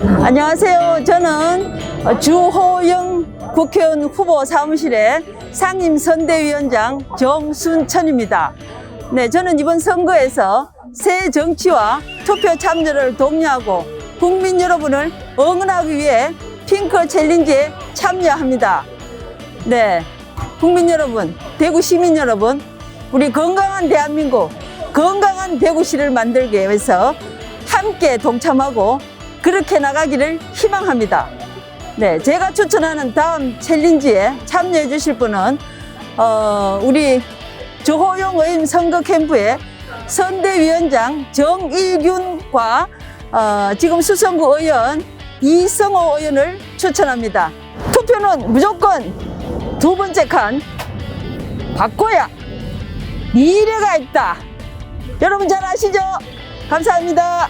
안녕하세요. 저는 주호영 국회의원 후보 사무실의 상임 선대위원장 정순천입니다. 네, 저는 이번 선거에서 새 정치와 투표 참여를 독려하고 국민 여러분을 응원하기 위해 핑크 챌린지에 참여합니다. 네, 국민 여러분, 대구 시민 여러분, 우리 건강한 대한민국, 건강한 대구시를 만들기 위해서 함께 동참하고 그렇게 나가기를 희망합니다. 네, 제가 추천하는 다음 챌린지에 참여해 주실 분은 어, 우리 조호용 의원 선거 캠프의 선대위원장 정일균과 어, 지금 수성구 의원 이성호 의원을 추천합니다. 투표는 무조건 두 번째 칸 바꿔야 미래가 있다. 여러분 잘 아시죠? 감사합니다.